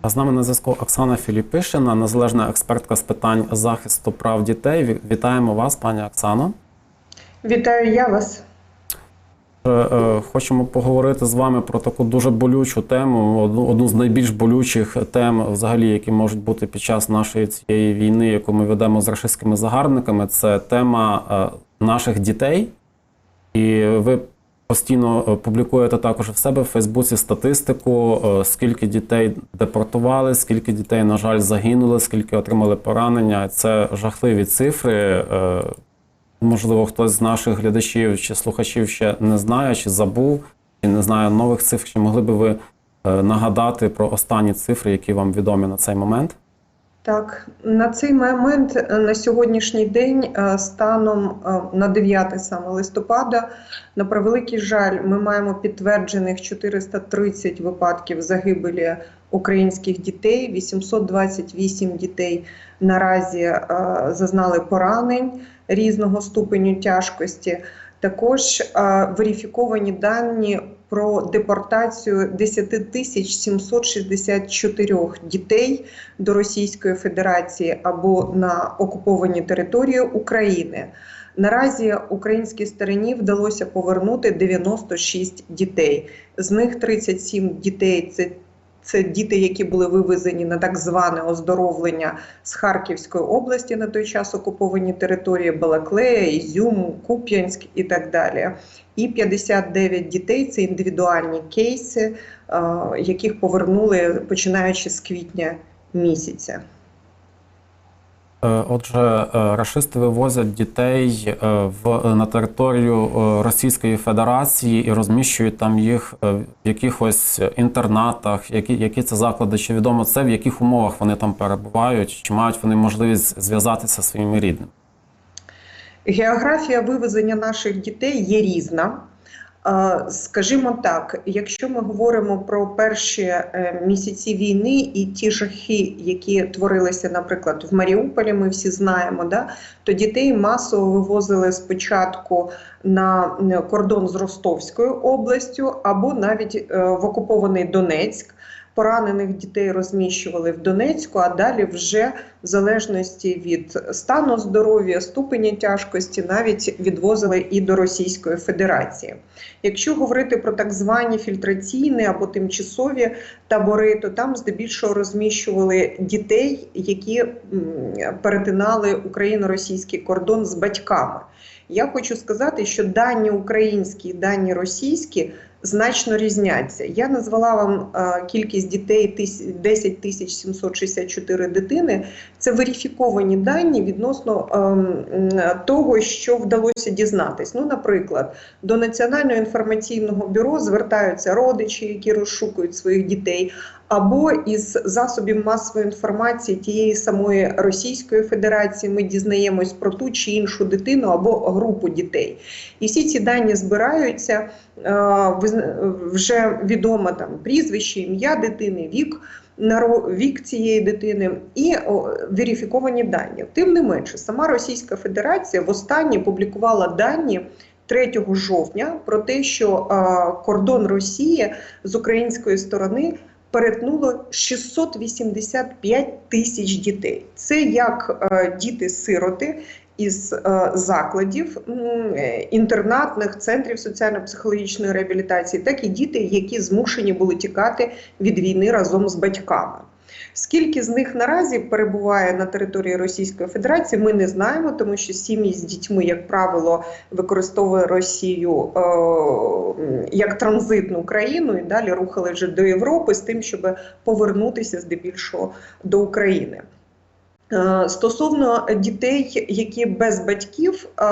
А з нами на зв'язку Оксана Філіпишина, незалежна експертка з питань захисту прав дітей. Вітаємо вас, пані Оксано. Вітаю я вас. Е, е, Хочемо поговорити з вами про таку дуже болючу тему, одну, з найбільш болючих тем, взагалі, які можуть бути під час нашої цієї війни, яку ми ведемо з рашистськими загарбниками. Це тема е, наших дітей. І ви постійно е, публікуєте також в себе в Фейсбуці статистику, е, скільки дітей депортували, скільки дітей, на жаль, загинули, скільки отримали поранення. Це жахливі цифри. Е, Можливо, хтось з наших глядачів чи слухачів ще не знає, чи забув, чи не знає нових цифр. Чи могли би ви нагадати про останні цифри, які вам відомі на цей момент? Так, на цей момент, е, на сьогоднішній день, е, станом е, на 9 саме листопада, на превеликий жаль, ми маємо підтверджених 430 випадків загибелі українських дітей. 828 дітей наразі зазнали поранень різного ступеню тяжкості. Також верифіковані дані про депортацію 10 тисяч 764 дітей до Російської Федерації або на окуповані території України. Наразі українській стороні вдалося повернути 96 дітей. З них 37 дітей це, це діти, які були вивезені на так зване оздоровлення з Харківської області на той час окуповані території Балаклея, Ізюм, Куп'янськ і так далі. І 59 дітей це індивідуальні кейси, е, яких повернули починаючи з квітня місяця. Е, Отже, е, рашисти вивозять дітей е, в на територію Російської Федерації і розміщують там їх в якихось інтернатах. Які, які це заклади? Чи відомо це в яких умовах вони там перебувають? Чи мають вони можливість зв'язатися зі своїми рідними? Географія вивезення наших дітей є різна. Скажімо так, якщо ми говоримо про перші е, місяці війни і ті жахи, які творилися, наприклад, в Маріуполі, ми всі знаємо, да, то дітей масово вивозили спочатку на кордон з Ростовською областю або навіть е, в окупований Донецьк. Поранених дітей розміщували в Донецьку, а далі вже в залежності від стану здоров'я, ступеня тяжкості, навіть відвозили і до Російської Федерації. Якщо говорити про так звані фільтраційні або тимчасові табори, то там здебільшого розміщували дітей, які перетинали україно-російський кордон з батьками. Я хочу сказати, що дані українські і дані російські значно різняться. Я назвала вам е, кількість дітей тис- 10 тисяч 764 дитини. Це верифіковані дані відносно ем, того, що вдалося дізнатись. Ну, наприклад, до Національного інформаційного бюро звертаються родичі, які розшукують своїх дітей, або із засобів масової інформації тієї самої Російської Федерації ми дізнаємось про ту чи іншу дитину або групу дітей. І всі ці дані збираються. е, Вже відомо там прізвище, ім'я дитини, вік. Вік цієї дитини і верифіковані дані. Тим не менше, сама Російська Федерація востаннє публікувала дані 3 жовтня про те, що е, кордон Росії з української сторони перетнуло 685 тисяч дітей. Це як е, діти-сироти із е, закладів е, інтернатних центрів соціально-психологічної реабілітації, так і діти, які змушені були тікати від війни разом з батьками. Скільки з них наразі перебуває на території Російської Федерації, ми не знаємо, тому що сім'ї з дітьми, як правило, використовує Росію е, як транзитну країну і далі рухали вже до Європи з тим, щоб повернутися здебільшого до України. Е, Стосовно дітей, які без батьків е,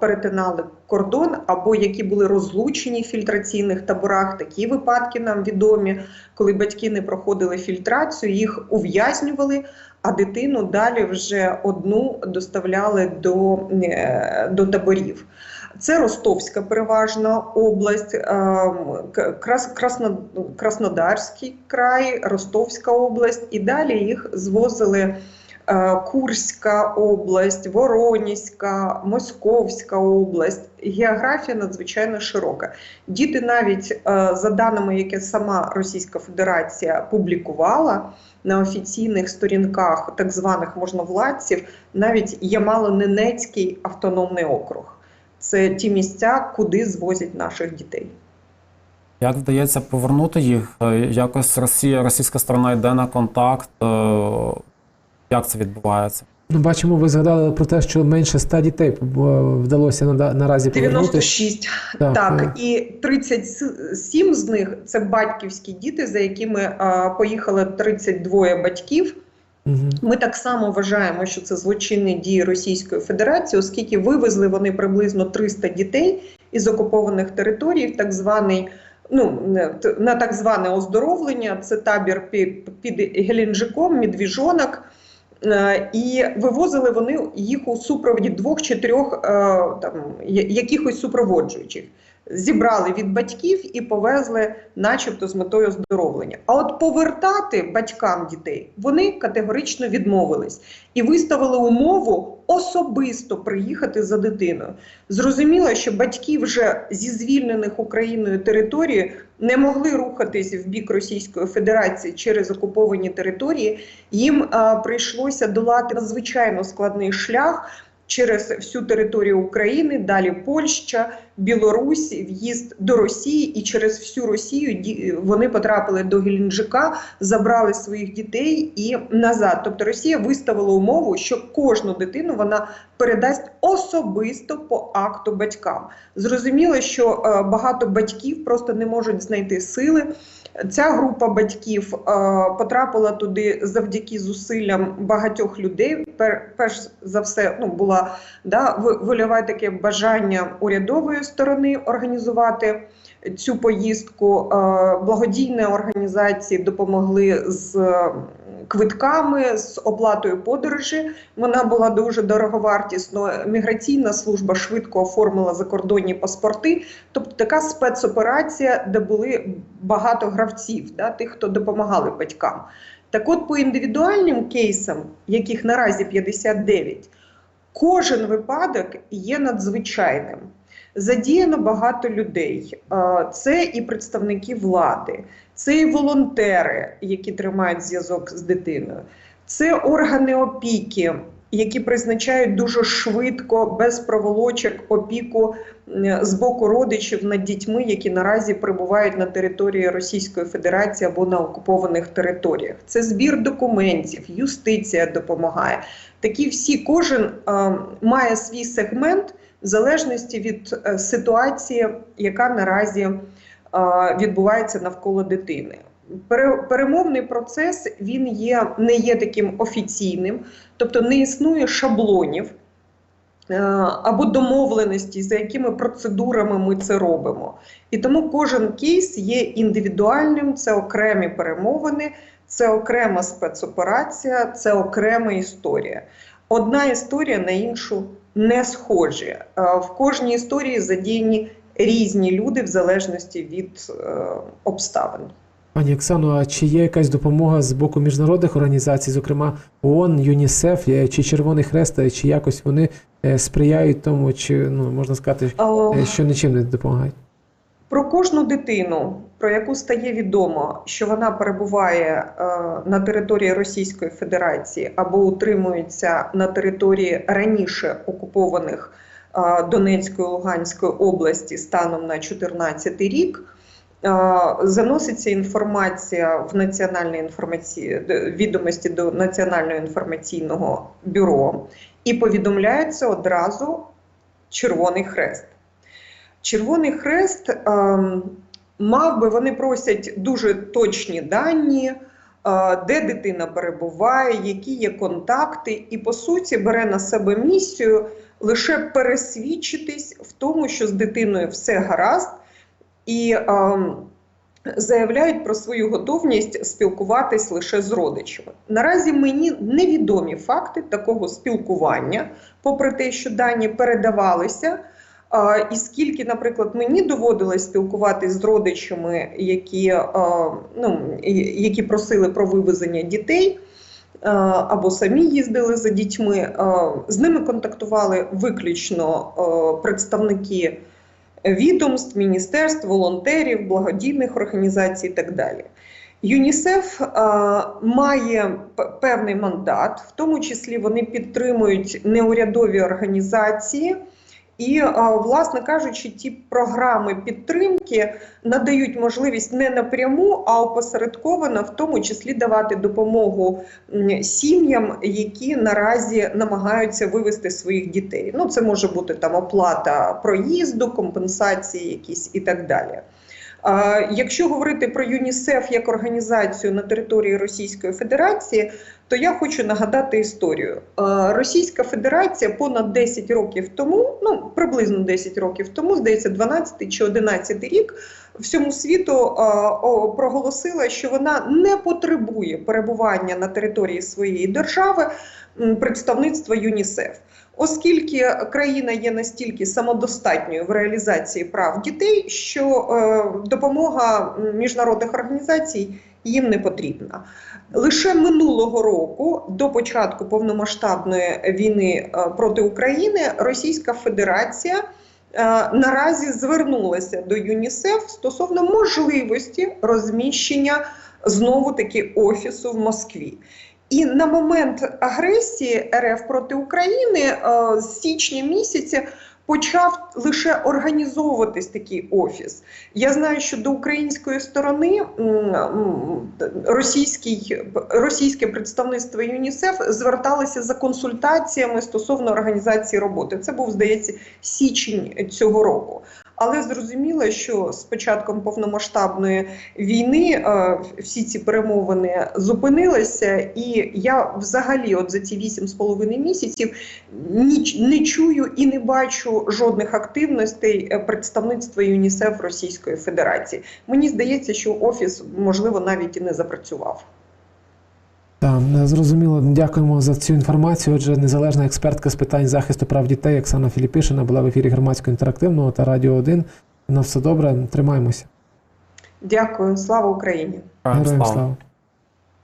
перетинали кордон, або які були розлучені в фільтраційних таборах, такі випадки нам відомі, коли батьки не проходили фільтрацію, їх ув'язнювали, а дитину далі вже одну доставляли до, е, до таборів. Це Ростовська переважна область, Краснодарський край, Ростовська область, і далі їх звозили Курська область, Воронізька, Московська область. Географія надзвичайно широка. Діти навіть е, за даними, які сама Російська Федерація публікувала на офіційних сторінках так званих можновладців, навіть Ямало-Ненецький автономний округ. Це ті місця, куди звозять наших дітей. Як вдається повернути їх? Е, Якось Росія, російська сторона йде на контакт. Як це відбувається? Ну, бачимо, ви згадали про те, що менше 100 дітей е, вдалося нада- наразі повернути. 96 Так, Так, і 37 з них це батьківські діти, за якими а, поїхали 32 батьків. Ми так само вважаємо, що це злочинні дії Російської Федерації, оскільки вивезли вони приблизно 300 дітей із окупованих територій, в так званий. Ну, не- т- на так зване оздоровлення, це табір під, під Геленджиком, Медвіжонок. Е, І вивозили вони їх у супроводі двох чи трьох е, там якихось супроводжуючих. Зібрали від батьків і повезли, начебто, з метою оздоровлення. А от повертати батькам дітей вони категорично відмовились і виставили умову особисто приїхати за дитиною. Зрозуміло, що батьки вже зі звільнених Україною території не могли рухатись в бік Російської Федерації через окуповані території. Їм а, прийшлося долати надзвичайно складний шлях через всю територію України, далі Польща, Білорусь, в'їзд до Росії, і через всю Росію вони потрапили до Геленджика, забрали своїх дітей і назад. Тобто Росія виставила умову, що кожну дитину вона передасть особисто по акту батькам. Зрозуміло, що е, багато батьків просто не можуть знайти сили. Ця група батьків е, потрапила туди завдяки зусиллям багатьох людей. Пер, перш за все, ну була да, вольове таке бажання урядової сторони організувати цю поїздку. Е, благодійні організації допомогли з е, квитками, з оплатою подорожі. Вона була дуже дороговартісною. Міграційна служба швидко оформила закордонні паспорти. Тобто така спецоперація, де були багато гравців, да, тих, хто допомагали батькам. Так от, по індивідуальним кейсам, яких наразі 59, кожен випадок є надзвичайним. Задіяно багато людей. Е, Це і представники влади, це і волонтери, які тримають зв'язок з дитиною, це органи опіки, які призначають дуже швидко, без проволочок, опіку з боку родичів над дітьми, які наразі перебувають на території Російської Федерації або на окупованих територіях. Це збір документів, юстиція допомагає. Такі всі, кожен е, має свій сегмент в залежності від е, ситуації, яка наразі е, відбувається навколо дитини. Перемовний процес він є не є таким офіційним, тобто не існує шаблонів е, або домовленості, за якими процедурами ми це робимо. І тому кожен кейс є індивідуальним, це окремі перемовини, це окрема спецоперація, це окрема історія. Одна історія на іншу не схожі. Е, В кожній історії задіяні різні люди в залежності від е, обставин. Пані Оксано, а чи є якась допомога з боку міжнародних організацій, зокрема ООН, ЮНІСЕФ е, чи Червоний Хрест, чи якось вони сприяють тому, чи ну можна сказати, що нічим не допомагають? Про кожну дитину, про яку стає відомо, що вона перебуває е, на території Російської Федерації або утримується на території раніше окупованих е, Донецької Луганської області станом на 2014 рік. е, Заноситься інформація в національне інформаці... відомості до Національного інформаційного бюро і повідомляється одразу Червоний Хрест. Червоний Хрест ем, мав би, вони просять дуже точні дані, е, де дитина перебуває, які є контакти, і по суті бере на себе місію лише пересвідчитись в тому, що з дитиною все гаразд, і ем, заявляють про свою готовність спілкуватись лише з родичами. Наразі мені невідомі факти такого спілкування, попри те, що дані передавалися. І скільки, наприклад, мені доводилось спілкуватися з родичами, які, ну, які просили про вивезення дітей, або самі їздили за дітьми. З ними контактували виключно представники відомств, міністерств, волонтерів, благодійних організацій і так далі. ЮНІСЕФ має певний мандат, в тому числі вони підтримують неурядові організації. І, е, власне кажучи, ті програми підтримки надають можливість не напряму, а опосередковано, в тому числі давати допомогу сім'ям, які наразі намагаються вивести своїх дітей. Ну, це може бути там оплата проїзду, компенсації якісь і так далі. Якщо говорити про ЮНІСЕФ як організацію на території Російської Федерації, то я хочу нагадати історію. Російська Федерація понад 10 років тому, ну приблизно 10 років тому, здається, 12 чи 11 рік, всьому світу проголосила, що вона не потребує перебування на території своєї держави представництва ЮНІСЕФ. Оскільки країна є настільки самодостатньою в реалізації прав дітей, що е, допомога міжнародних організацій їм не потрібна. Лише минулого року, до початку повномасштабної війни е, проти України, Російська Федерація е, наразі звернулася до ЮНІСЕФ стосовно можливості розміщення знову таки офісу в Москві. І на момент агресії РФ проти України е, з січня місяця почав лише організовуватись такий офіс. Я знаю, що до української сторони російський, російське представництво ЮНІСЕФ зверталося за консультаціями стосовно організації роботи. Це був, здається, січень цього року. Але зрозуміло, що з початком повномасштабної війни е, всі ці перемовини зупинилися, і я взагалі, от за ці вісім з половиною місяців, ніч не чую і не бачу жодних активностей е, представництва ЮНІСЕФ Російської Федерації. Мені здається, що офіс можливо навіть і не запрацював. Так, зрозуміло. Дякуємо за цю інформацію. Отже, незалежна експертка з питань захисту прав дітей Оксана Філіпішина була в ефірі громадського інтерактивного та Радіо 1. На все добре, тримаємося. Дякую, слава Україні. Героям слава.